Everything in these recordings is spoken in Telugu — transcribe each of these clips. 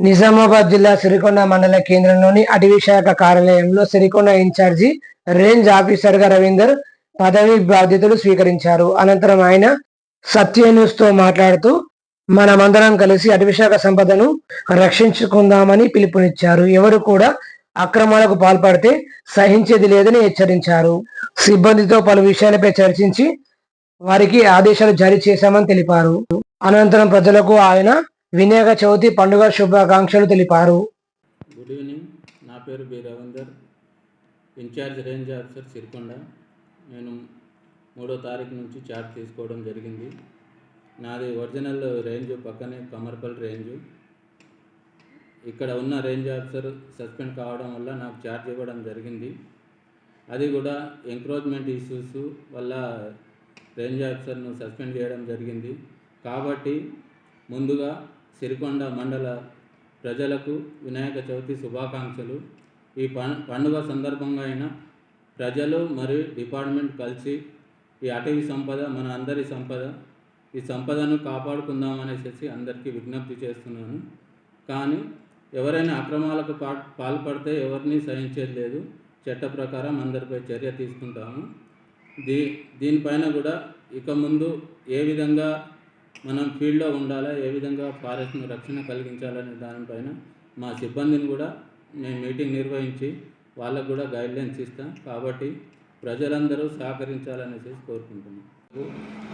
నిజామాబాద్ జిల్లా సిరికొండ మండల కేంద్రంలోని అటవీ శాఖ కార్యాలయంలో సిరికొండ ఇన్ఛార్జి రేంజ్ ఆఫీసర్గా రవీందర్ పదవి బాధ్యతలు స్వీకరించారు. అనంతరం ఆయన సత్య న్యూస్తో మాట్లాడుతూ మనమందరం కలిసి అటవీ శాఖ సంపదను రక్షించుకుందామని పిలుపునిచ్చారు. ఎవరు కూడా అక్రమాలకు పాల్పడితే సహించేది లేదని హెచ్చరించారు. సిబ్బందితో పలు విషయాలపై చర్చించి వారికి ఆదేశాలు జారీ చేశామని తెలిపారు. అనంతరం ప్రజలకు ఆయన వినాయక చవితి పండుగ శుభాకాంక్షలు తెలిపారు. Good evening. నా పేరు B Ravinder. Incharge range officer Sirikonda. నేను మూడో తారీఖు నుంచి చార్జ్ తీసుకోవడం జరిగింది. నాది ఒరిజినల్ రేంజ్ పక్కనే కమర్పల్ రేంజ్. ఇక్కడ ఉన్న రేంజ్ ఆఫీసర్ సస్పెండ్ కావడం వల్ల నాకు చార్జ్ ఇవ్వడం జరిగింది. అది కూడా ఎంక్రోచ్మెంట్ ఇష్యూస్ వల్ల రేంజ్ ఆఫీసర్ను సస్పెండ్ చేయడం జరిగింది. కాబట్టి ముందుగా సిరికొండ మండల ప్రజలకు వినాయక చవితి శుభాకాంక్షలు. ఈ పండుగ సందర్భంగా అయినా ప్రజలు మరియు డిపార్ట్మెంట్ కలిసి ఈ అటవీ సంపద మన అందరి సంపద ఈ సంపదను కాపాడుకుందాం అనేసి అందరికీ విజ్ఞప్తి చేస్తున్నాను. కానీ ఎవరైనా అక్రమాలకు పా పాల్పడితే ఎవరిని సహించేది లేదు. చట్ట ప్రకారం అందరిపై చర్య తీసుకుంటాము. దీ దీనిపైన కూడా ఇక ముందు ఏ విధంగా మనం ఫీల్డ్లో ఉండాలా? ఏ విధంగా ఫారెస్ట్ను రక్షణ కలిగించాలనే దానిపైన మా సిబ్బందిని కూడా నేను మీటింగ్ నిర్వహించి వాళ్ళకు కూడా గైడ్లైన్స్ ఇస్తాం. కాబట్టి ప్రజలందరూ సహకరించాలనేసి కోరుకుంటున్నాను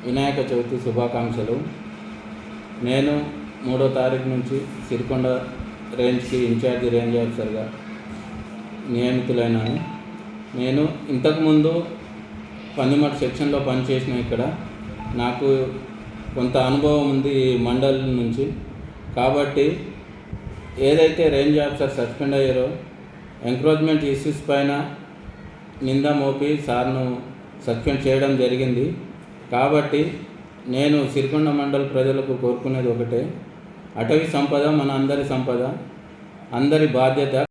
వినాయక చవితి శుభాకాంక్షలు. నేను మూడో తారీఖు నుంచి సిరికొండ రేంజ్కి ఇన్ఛార్జి రేంజ్ ఆఫీసర్గా నియమితులైనాను. నేను ఇంతకుముందు పందిమట్ సెక్షన్లో పనిచేసిన ఇక్కడ నాకు కొంత అనుభవం ఉంది ఈ మండలి నుంచి. కాబట్టి ఏదైతే రేంజ్ ఆఫీసర్ సస్పెండ్ అయ్యారో ఎంక్రోచ్మెంట్ ఇష్యూస్ పైన నింద మోపి సార్ను సస్పెండ్ చేయడం జరిగింది. కాబట్టి నేను సిరికొండ మండల ప్రజలకు కోరుకునేది ఒకటే. అటవీ సంపద మన అందరి సంపద అందరి బాధ్యత.